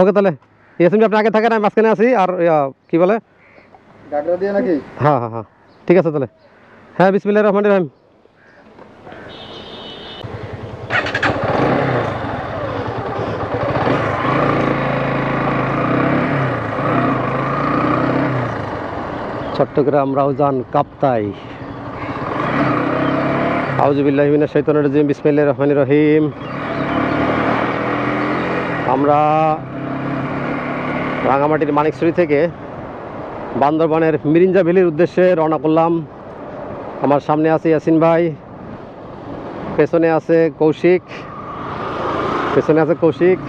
ওকে তাহলে এসএমজি আপনি আগে থাকেন আমি মাঝখানে আছি আর কি বলে? দিয়ে নাকি? হ্যাঁ হ্যাঁ হ্যাঁ ঠিক আছে তাহলে। হ্যাঁ বিসমিল্লাহ রহমান রহিম। চট্টগ্রাম রাউজান কাপ্তাই। আউজুবিল্লাহিমিনা শৈতন রাজিম বিসমিল্লাহ রহমান রহিম। আমরা রাঙামাটির মানিকছড়ি থেকে বান্দরবানের মিরিঞ্জা ভ্যালির উদ্দেশ্যে রওনা করলাম। আমার সামনে আছে ইয়াসিন ভাই, পেছনে আছে কৌশিক, পেছনে আছে কৌশিক।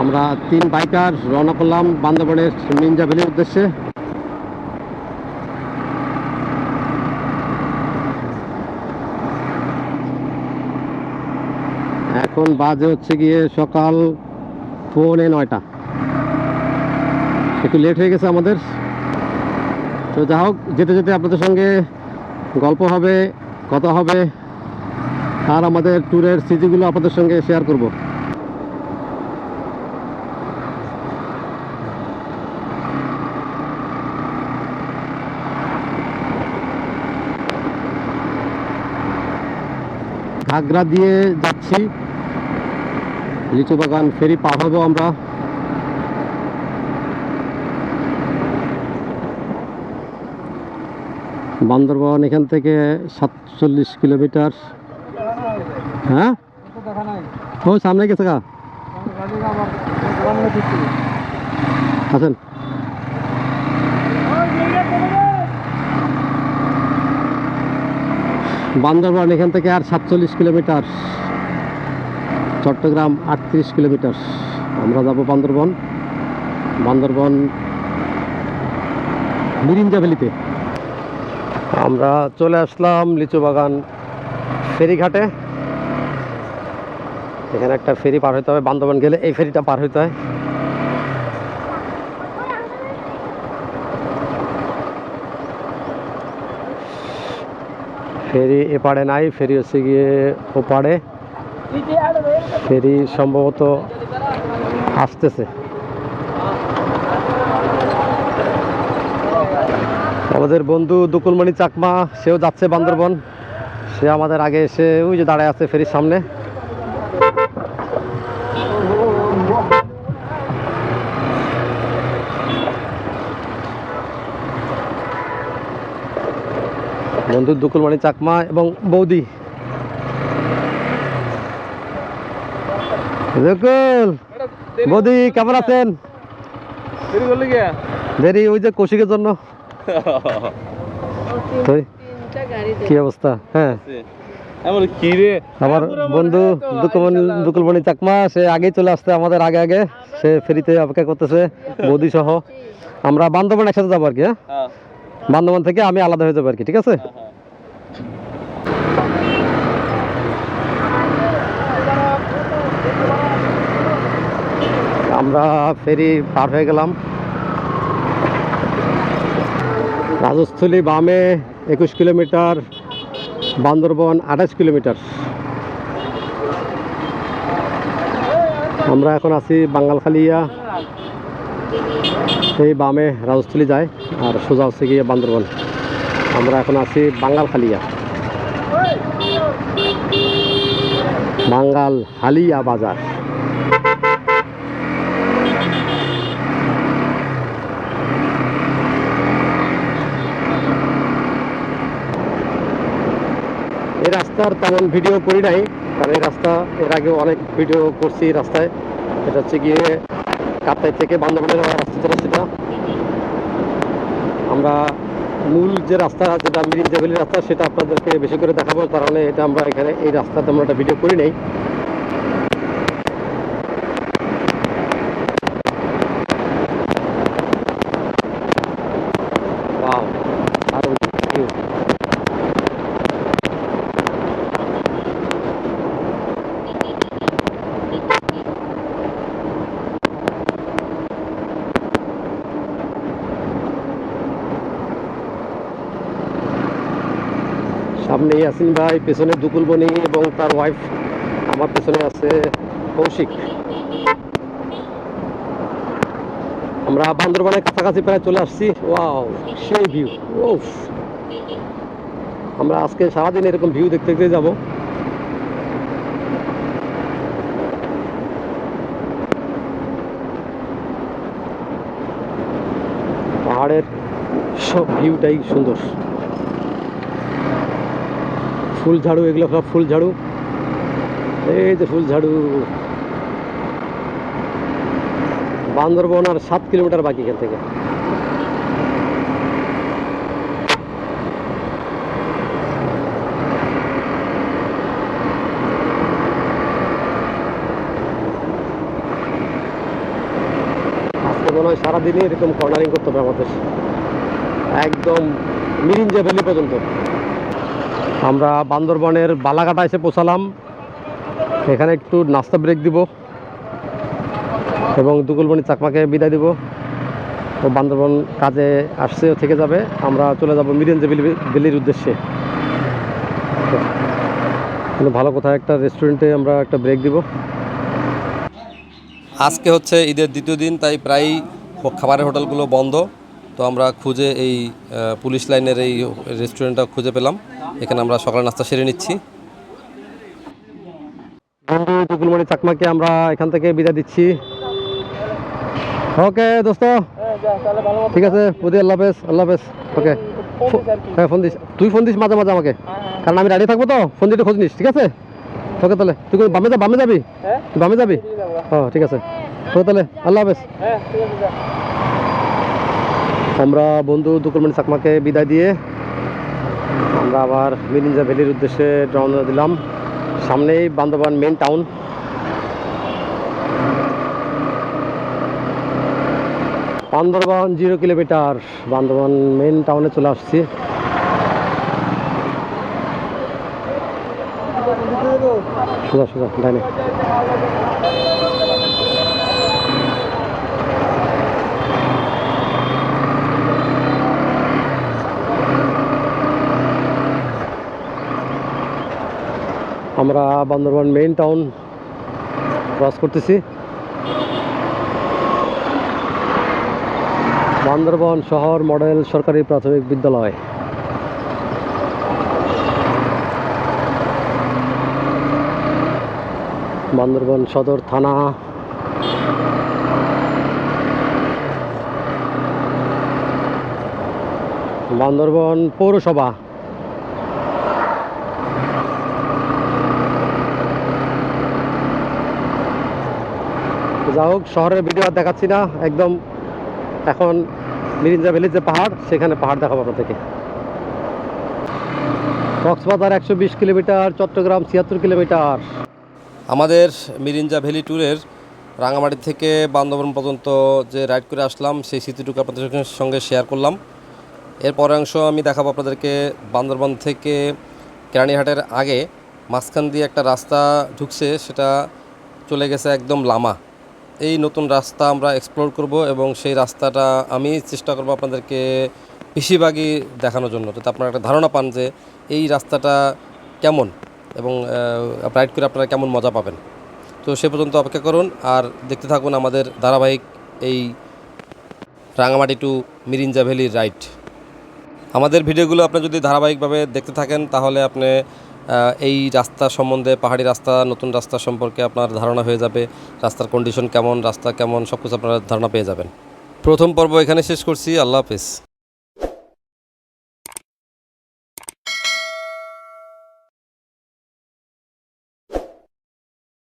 আমরা তিন বাইকার রওনা করলাম বান্দরবানের মিরিঞ্জা ভ্যালির উদ্দেশ্যে। এখন বাজে হচ্ছে গিয়ে সকাল পৌনে নয়টা। একটু লেট হয়ে গেছে আমাদের। তো যা হোক, যেতে যেতে আপনাদের সঙ্গে গল্প হবে, কথা হবে, আর আমাদের ট্যুরের স্মৃতিগুলো আপনাদের সঙ্গে শেয়ার করব। ঘাগরা দিয়ে যাচ্ছি। লিচু বাগান ফেরি পার হব আমরা। বান্দরবান এখান থেকে সাতচল্লিশ কিলোমিটার। হ্যাঁ? ও, সামনে গেছে গা। আছেন? বান্দরবান এখান থেকে আর সাতচল্লিশ কিলোমিটার। চট্টগ্রাম আটত্রিশ কিলোমিটার। আমরা যাব বান্দরবন। বান্দরবন মিরিঞ্জা ভ্যালিতে। আমরা চলে আসলাম লিচু বাগান ফেরিঘাটে। এখানে একটা ফেরি পার হইতে হবে। বান্দরবান গেলে এই ফেরিটা পার হইতে হয়। ফেরি এপারে নাই, ফেরি হচ্ছে গিয়ে ওপারে ফেরি সম্ভবত আসতেছে। আমাদের বন্ধু দুকুলমণি চাকমা, সেও যাচ্ছে বান্দরবন। সে আমাদের আগে এসে ওই যে দাঁড়ায় আছে ফেরির সামনে। বন্ধু দুকুলমণি চাকমা এবং বৌদি বৌদি কেমন আছেন? দেরি করলে গিয়া দেরি ওই যে কৌশিকের জন্য। কি অবস্থা? হ্যাঁ। আমার বন্ধু দুকুলমণি চাকমা সে আগেই চলে আসছে আমাদের আগে আগে। সে ফেরিতে অপেক্ষা করতেছে বৌদি সহ। আমরা বান্দরবান একসাথে যাব আর কি হ্যাঁ? হ্যাঁ। বান্দরবান থেকে আমি আলাদা হয়ে যাব আর কি ঠিক আছে? আমরা ফেরি পার হয়ে গেলাম। রাজস্থলী বামে একুশ কিলোমিটার, বান্দরবন আঠাশ কিলোমিটার। আমরা এখন আছি বাঙ্গালখালিয়া। এই বামে রাজস্থলী যায় আর সোজা হচ্ছে গিয়ে বান্দরবন। আমরা এখন আছি বাঙ্গালখালিয়া। বাঙ্গাল হালিয়া বাজার এই রাস্তার তেমন ভিডিও করি নাই, কারণ এই রাস্তা, এর আগে অনেক ভিডিও করছি রাস্তায়। এটা হচ্ছে গিয়ে কাপ্তাই থেকে বান্দরবানের রাস্তা যেটা সেটা আমরা মূল যে রাস্তা, যেটা মিরিন জেভেলির রাস্তা, সেটা আপনাদেরকে বেশি করে দেখাবো তার কারণে এটা আমরা এখানে, এই রাস্তাতে আমরা একটা ভিডিও করি নাই। সামনে ইয়াসিন ভাই, পেছনে দুকুল বনি এবং তার ওয়াইফ আমার পেছনে আছে কৌশিক। আমরা বান্দরবানের কাছাকাছি প্রায় চলে আসছি। ওয়াও সেই ভিউ ওফ আমরা আজকে সারাদিন এরকম ভিউ দেখতে দেখতে যাব। পাহাড়ের সব ভিউটাই সুন্দর। ফুল ঝাড়ু, এগুলো সব ফুল ঝাড়ু। এই যে ফুল ঝাড়ু। বান্দরবন আর সাত কিলোমিটার বাকি এখান থেকে। মনে হয় সারাদিনই এরকম কর্নারিং করতে হবে আমাদের। একদম মিরিঞ্জা ভ্যালি পর্যন্ত। আমরা বান্দরবনের বালাঘাটা এসে পৌঁছালাম। এখানে একটু নাস্তা ব্রেক দিব এবং দুকুলমণি চাকমাকে বিদায় দিব। ও বান্দরবন কাজে আসছে থেকে যাবে। আমরা চলে যাব মিরিঞ্জা ভ্যালির উদ্দেশ্যে। কিন্তু ভালো কোথায় একটা রেস্টুরেন্টে আমরা একটা ব্রেক দিব। আজকে হচ্ছে ঈদের দ্বিতীয় দিন, তাই প্রায় খাবারের হোটেলগুলো বন্ধ। তো আমরা খুঁজে এই পুলিশ লাইনের এই রেস্টুরেন্টটা খুঁজে পেলাম। এখানে আমরা সকালে নাস্তা সেরে নিচ্ছি। বন্ধু দুকুলমণি চাকমাকে আমরা এখান থেকে বিদায় দিচ্ছি। ওকে দোস্ত। ঠিক আছে বুধি আল্লাহ হাফেজ আল্লাহ হাফেজ। ওকে। হ্যাঁ ফোন দিস। তুই ফোন দিস মাঝে মাঝে আমাকে। কারণ আমি দাঁড়িয়ে থাকব তো ফোন দিয়ে খোঁজ নিস ঠিক আছে? ওকে তাহলে। তুই কোন বামে যা বামে যাবি? বামে যাবি? ও ঠিক আছে। ওকে তাহলে আল্লাহ হাফেজ। আমরা বন্ধু দুকুলমণি চাকমাকে বিদায় দিয়ে আমরা আবার মিরিঞ্জা ভ্যালির উদ্দেশ্যে রওনা দিলাম। সামনেই Bandarban main town Bandarban zero kilometre Bandarban main টাউনে চলে আসছি। সোজা সোজা ডাইনে আমরা বান্দরবান মেইন টাউন ক্রস করতেছি। বান্দরবান শহর মডেল সরকারি প্রাথমিক বিদ্যালয়। বান্দরবান সদর থানা। বান্দরবান পৌরসভা। যা হোক, শহরের ভিডিও আর দেখাচ্ছি না। একদম এখন মিরিঞ্জা ভ্যালির যে পাহাড়, সেখানে পাহাড় দেখাবো আপনাদেরকে। কক্সবাজার একশো বিশ কিলোমিটার, চট্টগ্রাম ছিয়াত্তর কিলোমিটার। আমাদের মিরিঞ্জা ভ্যালি ট্যুরের রাঙামাটি থেকে বান্দরবন পর্যন্ত যে রাইড করে আসলাম, সেই স্মৃতিটুকু আপনাদের সঙ্গে শেয়ার করলাম। এর অংশ আমি দেখাবো আপনাদেরকে বান্দরবন থেকে কেরানীহাটের আগে। মাঝখান দিয়ে একটা রাস্তা ঢুকছে, সেটা চলে গেছে একদম লামা। এই নতুন রাস্তা আমরা এক্সপ্লোর করব এবং সেই রাস্তাটা আমি চেষ্টা করব আপনাদেরকে বেশিরভাগই দেখানোর জন্য। যাতে আপনারা একটা ধারণা পান যে এই রাস্তাটা কেমন এবং রাইড করে আপনারা কেমন মজা পাবেন। তো সে পর্যন্ত অপেক্ষা করুন আর দেখতে থাকুন আমাদের ধারাবাহিক এই রাঙামাটি টু মিরিঞ্জা ভ্যালির রাইড আমাদের ভিডিওগুলো আপনি যদি ধারাবাহিকভাবে দেখতে থাকেন তাহলে আপনি এই রাস্তা সম্বন্ধে, পাহাড়ি রাস্তা, নতুন রাস্তা সম্পর্কে আপনার ধারণা হয়ে যাবে, রাস্তার কন্ডিশন কেমন, রাস্তা কেমন সব কিছু আপনারা ধারণা পেয়ে যাবেন। প্রথম পর্ব এখানে শেষ করছি, আল্লাহ হাফিজ।